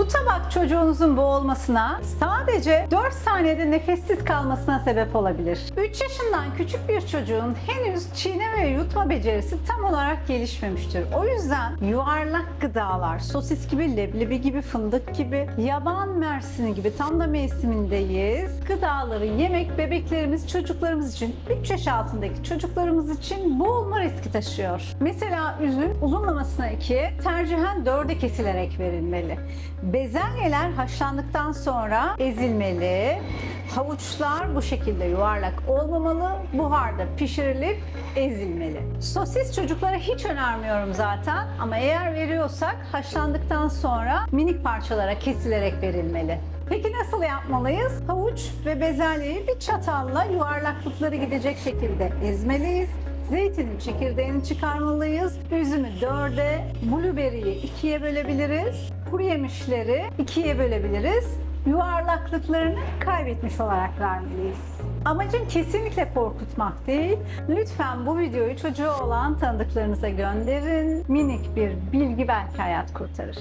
Bu tabak çocuğunuzun boğulmasına sadece 4 saniyede nefessiz kalmasına sebep olabilir. 3 yaşından küçük bir çocuğun henüz çiğneme ve yutma becerisi tam olarak gelişmemiştir. O yüzden yuvarlak gıdalar, sosis gibi, leblebi gibi, fındık gibi, yaban mersini gibi tam da mevsimindeyiz. Gıdaları yemek bebeklerimiz, çocuklarımız için, 3 yaş altındaki çocuklarımız için boğulma riski taşıyor. Mesela üzüm uzunlamasına 2'ye, tercihen 4'e kesilerek verilmeli. Bezelyeler haşlandıktan sonra ezilmeli. Havuçlar bu şekilde yuvarlak olmamalı. Buharda pişirilip ezilmeli. Sosis çocuklara hiç önermiyorum zaten ama eğer veriyorsak haşlandıktan sonra minik parçalara kesilerek verilmeli. Peki nasıl yapmalıyız? Havuç ve bezelyeyi bir çatalla yuvarlaklıkları gidecek şekilde ezmeliyiz. Zeytinin çekirdeğini çıkarmalıyız. Üzümü dörde, blueberry'yi ikiye bölebiliriz. Kuru yemişleri ikiye bölebiliriz. Yuvarlaklıklarını kaybetmiş olarak vermeliyiz. Amacım kesinlikle korkutmak değil. Lütfen bu videoyu çocuğu olan tanıdıklarınıza gönderin. Minik bir bilgi belki hayat kurtarır.